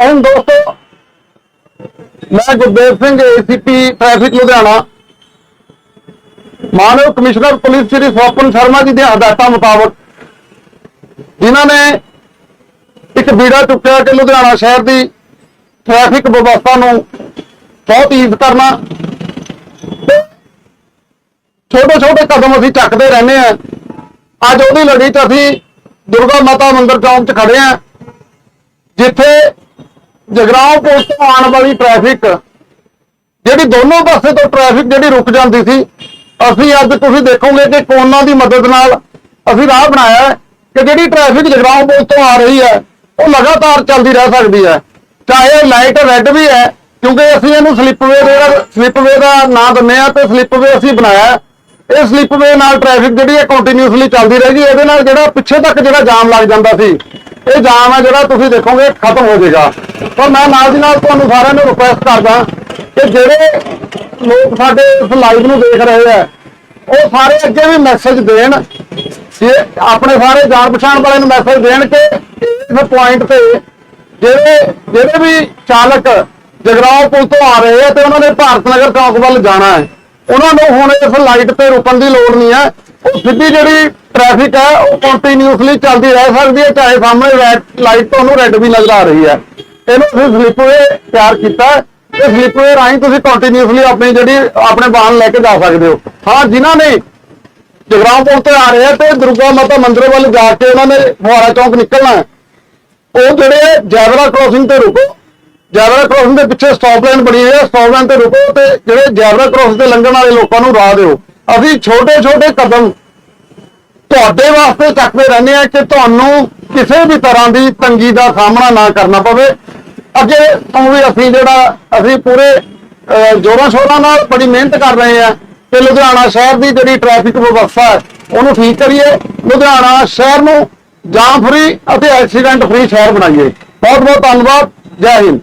ਹੁਣ ਦੋਸਤੋ, ਮੈਂ ਗੁਰਦੇਵ ਸਿੰਘ ਏਸੀਪੀ ਟ੍ਰੈਫਿਕ ਲੁਧਿਆਣਾ। ਮਾਨਵ ਕਮਿਸ਼ਨਰ ਪੁਲਿਸ ਸ੍ਰੀ ਸਵਪਨ ਸ਼ਰਮਾ ਜੀ ਦੀਆਂ ਹਦਾਇਤਾਂ ਮੁਤਾਬਕ ਜਿਨ੍ਹਾਂ ਨੇ ਇੱਕ ਬੀੜਾ ਚੁੱਕਿਆ ਕਿ ਲੁਧਿਆਣਾ ਸ਼ਹਿਰ ਦੀ ਟ੍ਰੈਫਿਕ ਵਿਵਸਥਾ ਨੂੰ ਬਹੁਤ ਈਜ਼ ਕਰਨਾ। ਛੋਟੇ ਛੋਟੇ ਕਦਮ ਅਸੀਂ ਚੱਕਦੇ ਰਹਿੰਦੇ ਆ ਅੱਜ ਉਹਦੀ ਲੜੀ 'ਚ ਅਸੀਂ ਦੁਰਗਾ ਮਾਤਾ ਮੰਦਿਰ ਚੌਂਕ 'ਚ ਖੜੇ ਆ ਜਿੱਥੇ ਜਗਰਾਉਂ ਪੁਲ ਤੋਂ ਆਉਣ ਵਾਲੀ ਟ੍ਰੈਫਿਕ ਜਿਹੜੀ ਦੋਨੋਂ ਪਾਸੇ ਤੋਂ ਟ੍ਰੈਫਿਕ ਜਿਹੜੀ ਰੁਕ ਜਾਂਦੀ ਸੀ, ਅਸੀਂ ਅੱਜ ਤੁਸੀਂ ਦੇਖੋਗੇ ਕਿ ਕੋਨਾਂ ਦੀ ਮਦਦ ਨਾਲ ਅਸੀਂ ਰਾਹ ਬਣਾਇਆ ਕਿ ਜਿਹੜੀ ਟ੍ਰੈਫਿਕ ਜਗਰਾਉਂ ਪੁਲ ਤੋਂ ਆ ਰਹੀ ਹੈ, ਉਹ ਲਗਾਤਾਰ ਚੱਲਦੀ ਰਹਿ ਸਕਦੀ ਹੈ। ਚਾਹੇ ਲਾਈਟ ਰੈੱਡ ਵੀ ਹੈ, ਕਿਉਂਕਿ ਅਸੀਂ ਇਹਨੂੰ ਸਲਿੱਪਵੇ ਦਾ ਸਲਿੱਪਵੇ ਦਾ ਨਾਂ ਦਿੰਦੇ ਆ ਤੇ ਸਲਿੱਪਵੇ ਅਸੀਂ ਬਣਾਇਆ ਇਹ ਸਲਿੱਪਵੇ ਨਾਲ ਟ੍ਰੈਫਿਕ ਜਿਹੜੀ ਹੈ ਕੰਟੀਨਿਊਸਲੀ ਚੱਲਦੀ ਰਹੇਗੀ, ਇਹਦੇ ਨਾਲ ਜਿਹੜਾ ਪਿੱਛੇ ਤੱਕ ਜਿਹੜਾ ਜਾਮ ਲੱਗ ਜਾਂਦਾ ਸੀ, ਇਹ ਜਾਮ ਹੈ ਜਿਹੜਾ ਤੁਸੀਂ ਦੇਖੋਗੇ ਖਤਮ ਹੋ ਜਾਏਗਾ। ਪਰ ਮੈਂ ਨਾਲ ਦੀ ਨਾਲ ਤੁਹਾਨੂੰ ਸਾਰਿਆਂ ਨੂੰ ਰਿਕੁਐਸਟ ਕਰਦਾ ਕਿ ਜਿਹੜੇ ਲੋਕ ਸਾਡੇ ਇਸ ਲਾਈਵ ਨੂੰ ਦੇਖ ਰਹੇ ਆ, ਉਹ ਸਾਰੇ ਅੱਗੇ ਵੀ ਮੈਸੇਜ ਦੇਣ ਕਿ ਆਪਣੇ ਸਾਰੇ ਜਾਣ ਪਛਾਣ ਵਾਲਿਆਂ ਨੂੰ ਮੈਸੇਜ ਦੇਣ ਕਿ ਇਸ ਪੁਆਇੰਟ ਤੇ ਜਿਹੜੇ ਜਿਹੜੇ ਵੀ ਚਾਲਕ ਜਗਰਾਉਂ ਪੁਲ ਤੋਂ ਆ ਰਹੇ ਆ ਤੇ ਉਹਨਾਂ ਨੇ ਭਾਰਤ ਨਗਰ ਚੌਕ ਵੱਲ ਜਾਣਾ ਹੈ, ਉਹਨਾਂ ਨੂੰ ਹੁਣ ਇਸ ਲਾਈਟ ਤੇ ਰੁਕਣ ਦੀ ਲੋੜ ਨਹੀਂ ਹੈ। ਉਹ ਸਿੱਧੀ ਜਿਹੜੀ ਟ੍ਰੈਫਿਕ ਹੈ, ਉਹ ਕੰਟੀਨਿਊਸਲੀ ਚੱਲਦੀ ਰਹਿ ਸਕਦੀ ਹੈ, ਚਾਹੇ ਸਾਹਮਣੇ ਰੈਡ ਲਾਈਟ ਤੁਹਾਨੂੰ ਰੈੱਡ ਵੀ ਨਜ਼ਰ ਆ ਰਹੀ ਹੈ। ਇਹਨੂੰ ਤੁਸੀਂ ਸਲਿੱਪਵੇ ਤਿਆਰ ਕੀਤਾ। ਹੈ ਤੇ ਸਲਿੱਪਵੇ ਰਾਹੀਂ ਤੁਸੀਂ ਕੰਟੀਨਿਊਸਲੀ ਆਪਣੀ ਜਿਹੜੀ, ਆਪਣੇ ਵਾਹਨ ਲੈ ਕੇ ਜਾ ਸਕਦੇ ਹੋ। ਹਾਂ, ਜਿਨ੍ਹਾਂ ਨੇ ਜਗਰਾਉਂ ਪੁਲ ਤੇ ਆ ਰਹੇ ਆ ਤੇ ਦੁਰਗਾ ਮਾਤਾ ਮੰਦਿਰ ਵੱਲ ਜਾ ਕੇ ਉਹਨਾਂ ਨੇ ਫੁਹਾਰਾ ਚੌਂਕ ਨਿਕਲਣਾ ਹੈ। ਉਹ ਜਿਹੜੇ ਜੈਵਰਾ ਕ੍ਰੋਸਿੰਗ ਤੇ ਰੁਕੋ। ਜੈਵਰਾ ਕ੍ਰੋਸਿੰਗ ਦੇ ਪਿੱਛੇ ਸਟਾਪ ਲਾਈਨ ਬਣੀ ਹੋਈ ਹੈ ਸਟਾਪ ਲਾਈਨ ਤੇ ਰੁਕੋ ਤੇ ਜਿਹੜੇ ਜੈਵਰਾ ਕ੍ਰੋਸ ਤੇ ਲੰਘਣ ਵਾਲੇ ਲੋਕਾਂ ਨੂੰ ਰਾਹ ਦਿਓ। ਅਸੀਂ ਛੋਟੇ ਛੋਟੇ ਕਦਮ ਤੁਹਾਡੇ ਵਾਸਤੇ ਚੱਕਦੇ ਰਹਿੰਦੇ ਆ ਕਿ ਤੁਹਾਨੂੰ ਕਿਸੇ ਵੀ ਤਰ੍ਹਾਂ ਦੀ ਤੰਗੀ ਦਾ ਸਾਹਮਣਾ ਨਾ ਕਰਨਾ ਪਵੇ। ਅੱਗੇ ਤੋਂ ਵੀ ਅਸੀਂ ਜਿਹੜਾ, ਅਸੀਂ ਪੂਰੇ ਜ਼ੋਰਾਂ ਸ਼ੋਰਾਂ ਨਾਲ ਬੜੀ ਮਿਹਨਤ ਕਰ ਰਹੇ ਆ ਕਿ ਲੁਧਿਆਣਾ ਸ਼ਹਿਰ ਦੀ ਜਿਹੜੀ ਟ੍ਰੈਫਿਕ ਵਿਵਸਥਾ ਹੈ, ਉਹਨੂੰ ਠੀਕ ਕਰੀਏ, ਲੁਧਿਆਣਾ ਸ਼ਹਿਰ ਨੂੰ ਜਾਮ ਫਰੀ ਅਤੇ ਐਕਸੀਡੈਂਟ ਫਰੀ ਸ਼ਹਿਰ ਬਣਾਈਏ। ਬਹੁਤ ਬਹੁਤ ਧੰਨਵਾਦ, ਜੈ ਹਿੰਦ।